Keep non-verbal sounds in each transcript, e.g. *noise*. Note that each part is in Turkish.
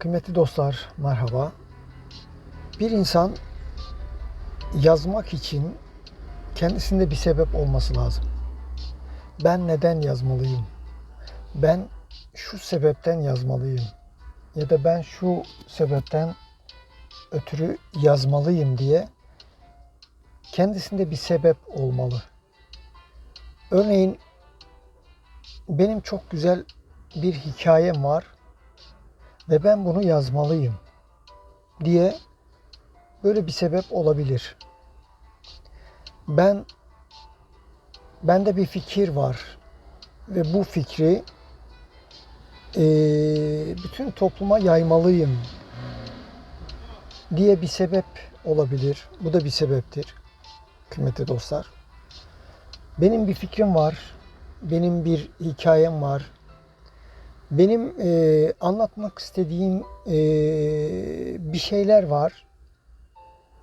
Kıymetli dostlar, merhaba. Bir insan yazmak için kendisinde bir sebep olması lazım. Ben neden yazmalıyım? Ben şu sebepten yazmalıyım. Ya da ben şu sebepten ötürü yazmalıyım diye kendisinde bir sebep olmalı. Örneğin benim çok güzel bir hikayem var ve ben bunu yazmalıyım diye böyle bir sebep olabilir. Ben bende bir fikir var ve bu fikri eee, bütün topluma yaymalıyım diye bir sebep olabilir. Bu da bir sebeptir kıymetli dostlar. Benim bir fikrim var. Benim bir hikayem var. Benim e, anlatmak istediğim e, bir şeyler var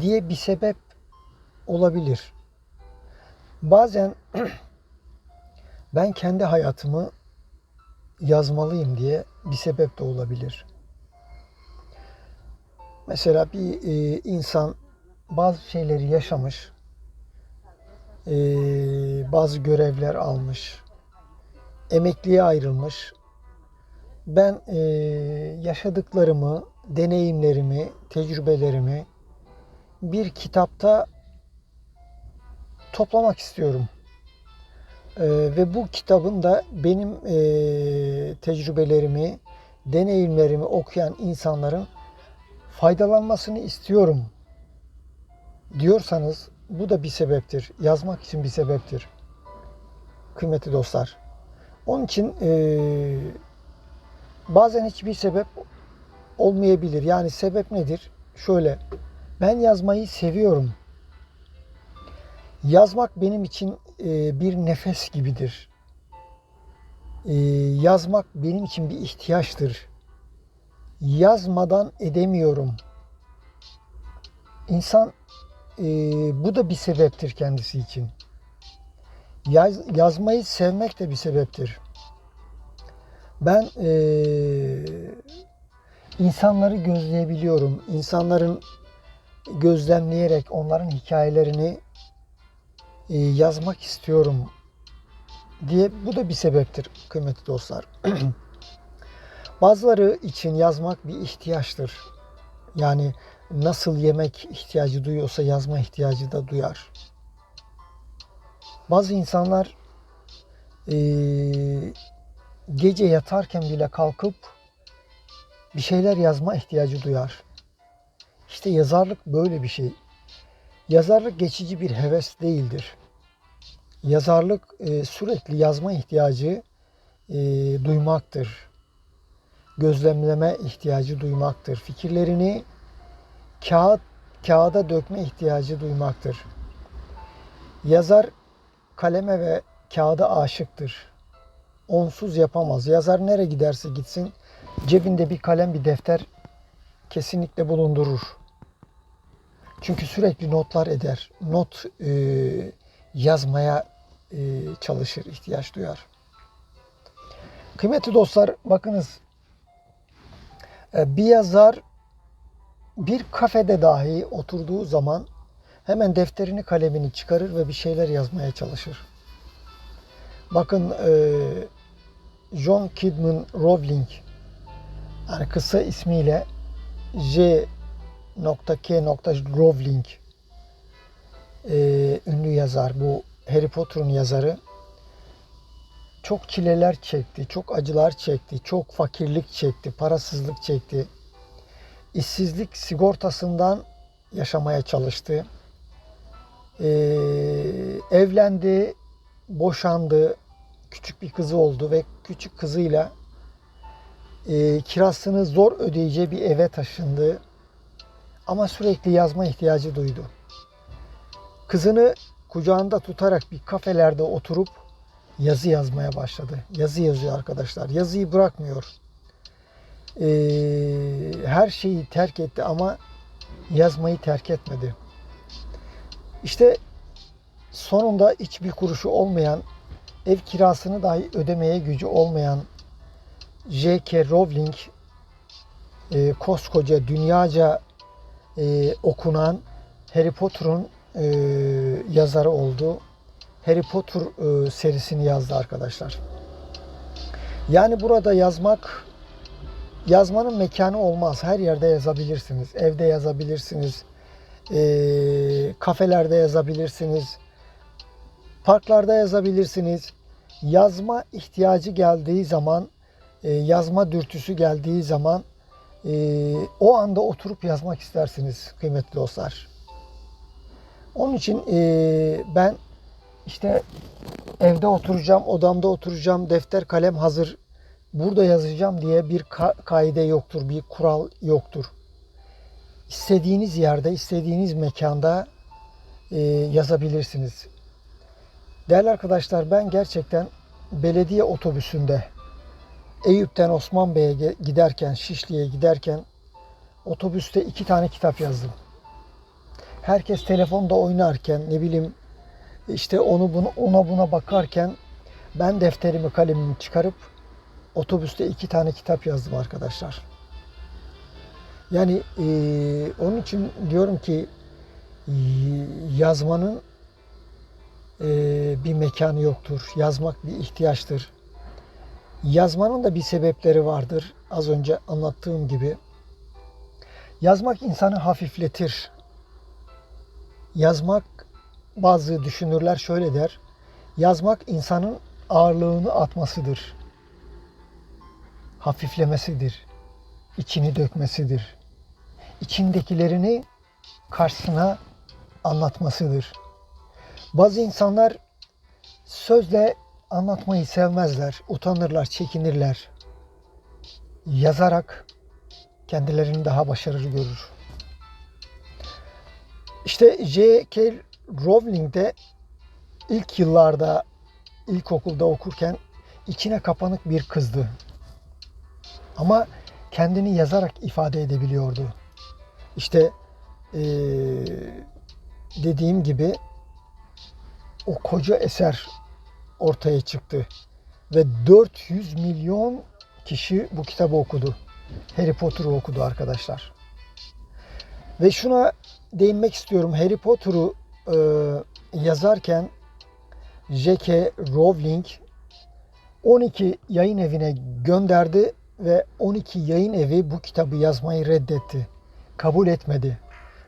diye bir sebep olabilir. Bazen *clears throat* ben kendi hayatımı yazmalıyım diye bir sebep de olabilir. Mesela bir e, insan bazı şeyleri yaşamış, e, bazı görevler almış, emekliye ayrılmış. Ben e, yaşadıklarımı, deneyimlerimi, tecrübelerimi bir kitapta toplamak istiyorum. E, ve bu kitabın da benim e, tecrübelerimi, deneyimlerimi okuyan insanların faydalanmasını istiyorum diyorsanız bu da bir sebeptir. Yazmak için bir sebeptir. Kıymetli dostlar. Onun için eee, bazen hiçbir sebep olmayabilir. Yani sebep nedir? Şöyle, ben yazmayı seviyorum. Yazmak benim için eee, bir nefes gibidir. Eee, yazmak benim için bir ihtiyaçtır. Yazmadan edemiyorum. İnsan eee, bu da bir sebeptir kendisi için. Yaz, yazmayı sevmek de bir sebeptir. Ben eee, insanları gözleyebiliyorum. İnsanların gözlemleyerek onların hikayelerini eee, yazmak istiyorum diye bu da bir sebeptir kıymetli dostlar. *clears throat* Bazıları için yazmak bir ihtiyaçtır. Yani nasıl yemek ihtiyacı duyuyorsa yazma ihtiyacı da duyar. Bazı insanlar eee, gece yatarken bile kalkıp bir şeyler yazma ihtiyacı duyar. İşte yazarlık böyle bir şey. Yazarlık geçici bir heves değildir. Yazarlık eee, sürekli yazma ihtiyacı eee, duymaktır. Gözlemleme ihtiyacı duymaktır. Fikirlerini kağıt kağıda dökme ihtiyacı duymaktır. Yazar kaleme ve kağıda aşıktır. Onsuz yapamaz. Yazar nereye giderse gitsin cebinde bir kalem bir defter kesinlikle bulundurur. Çünkü sürekli notlar eder. Not e, yazmaya e, çalışır, ihtiyaç duyar. Kıymetli dostlar bakınız e, bir yazar bir kafede dahi oturduğu zaman hemen defterini kalemini çıkarır ve bir şeyler yazmaya çalışır. Bakın e, John Kidman Rowling yani kısa ismiyle J K. Rowling e, ünlü yazar bu Harry Potter'ın yazarı çok çileler çekti, çok acılar çekti, çok fakirlik çekti, parasızlık çekti. işsizlik sigortasından yaşamaya çalıştı. Ee, evlendi, boşandı, küçük bir kızı oldu ve küçük kızıyla e, kirasını zor ödeyeceği bir eve taşındı. Ama sürekli yazma ihtiyacı duydu. Kızını kucağında tutarak bir kafelerde oturup yazı yazmaya başladı. Yazı yazıyor arkadaşlar. Yazıyı bırakmıyor. Ee, her şeyi terk etti ama yazmayı terk etmedi. İşte sonunda hiçbir kuruşu olmayan, ev kirasını dahi ödemeye gücü olmayan J.K. Rowling e, koskoca dünyaca e, okunan Harry Potter'ın e, yazarı oldu. Harry Potter e, serisini yazdı arkadaşlar. Yani burada yazmak yazmanın mekanı olmaz. Her yerde yazabilirsiniz. Evde yazabilirsiniz. E, kafelerde yazabilirsiniz. Parklarda yazabilirsiniz. Yazma ihtiyacı geldiği zaman, e, yazma dürtüsü geldiği zaman e, o anda oturup yazmak istersiniz kıymetli dostlar. Onun için e, ben işte evde oturacağım, odamda oturacağım, defter kalem hazır, burada yazacağım diye bir ka- kaide yoktur, bir kural yoktur. İstediğiniz yerde, istediğiniz mekanda yazabilirsiniz. Değerli arkadaşlar ben gerçekten belediye otobüsünde Eyüp'ten Osman Bey'e giderken, Şişli'ye giderken otobüste iki tane kitap yazdım. Herkes telefonda oynarken ne bileyim işte onu bunu ona buna bakarken ben defterimi kalemimi çıkarıp otobüste iki tane kitap yazdım arkadaşlar. Yani eee, onun için diyorum ki yazmanın bir mekanı yoktur. Yazmak bir ihtiyaçtır. Yazmanın da bir sebepleri vardır. Az önce anlattığım gibi. Yazmak insanı hafifletir. Yazmak bazı düşünürler şöyle der. Yazmak insanın ağırlığını atmasıdır. Hafiflemesidir. içini dökmesidir. İçindekilerini karşısına anlatmasıdır. Bazı insanlar sözle anlatmayı sevmezler, utanırlar, çekinirler. Yazarak kendilerini daha başarılı görür. İşte J.K. Rowling de ilk yıllarda ilkokulda okurken içine kapanık bir kızdı. Ama kendini yazarak ifade edebiliyordu. İşte eee, dediğim gibi o koca eser ortaya çıktı. Ve 400 milyon kişi bu kitabı okudu. Harry Potter'ı okudu arkadaşlar. Ve şuna değinmek istiyorum. Harry Potter'ı e, yazarken J.K. Rowling 12 yayın evine gönderdi ve 12 yayın evi bu kitabı yazmayı reddetti. Kabul etmedi.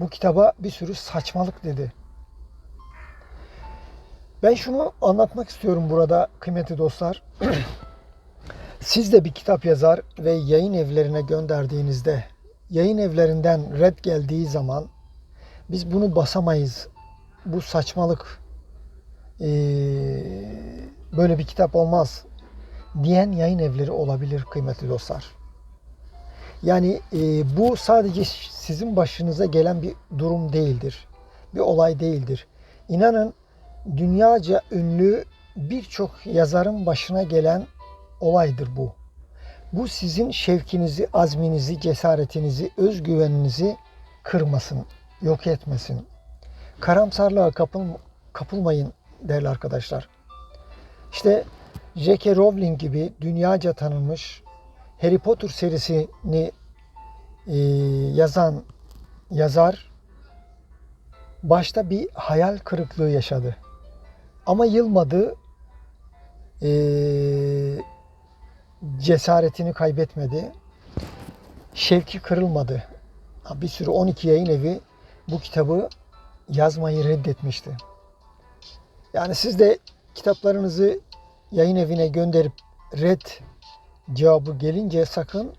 Bu kitaba bir sürü saçmalık dedi. Ben şunu anlatmak istiyorum burada kıymetli dostlar. *clears throat* Siz de bir kitap yazar ve yayın evlerine gönderdiğinizde yayın evlerinden red geldiği zaman biz bunu basamayız. Bu saçmalık. Ee, böyle bir kitap olmaz diyen yayın evleri olabilir kıymetli dostlar. Yani e, bu sadece sizin başınıza gelen bir durum değildir. Bir olay değildir. İnanın dünyaca ünlü birçok yazarın başına gelen olaydır bu. Bu sizin şevkinizi, azminizi, cesaretinizi, özgüveninizi kırmasın, yok etmesin. Karamsarlığa kapıl, kapılmayın değerli arkadaşlar. İşte J.K. Rowling gibi dünyaca tanınmış Harry Potter serisini e, yazan yazar başta bir hayal kırıklığı yaşadı. Ama yılmadı, e, cesaretini kaybetmedi, şevki kırılmadı. Bir sürü 12 yayın evi bu kitabı yazmayı reddetmişti. Yani siz de kitaplarınızı yayın evine gönderip red cevabı gelince sakın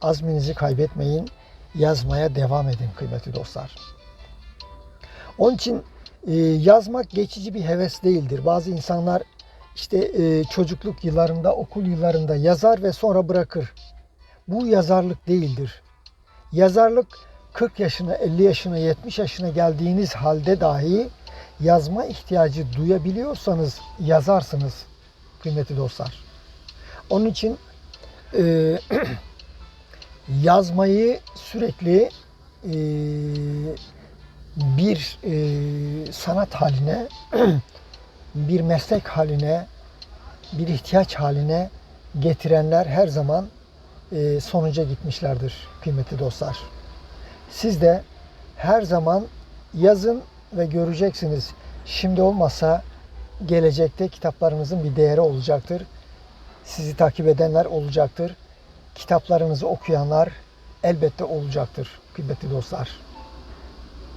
azminizi kaybetmeyin. Yazmaya devam edin kıymetli dostlar. Onun için e, yazmak geçici bir heves değildir. Bazı insanlar işte e, çocukluk yıllarında, okul yıllarında yazar ve sonra bırakır. Bu yazarlık değildir. Yazarlık 40 yaşına, 50 yaşına, 70 yaşına geldiğiniz halde dahi yazma ihtiyacı duyabiliyorsanız yazarsınız kıymetli dostlar. Onun için e, *clears throat* yazmayı sürekli e, bir e, sanat haline, *clears throat* bir meslek haline, bir ihtiyaç haline getirenler her zaman e, sonuca gitmişlerdir kıymetli dostlar. Siz de her zaman yazın ve göreceksiniz. Şimdi olmasa gelecekte kitaplarınızın bir değeri olacaktır. Sizi takip edenler olacaktır. Kitaplarınızı okuyanlar elbette olacaktır kıymetli dostlar.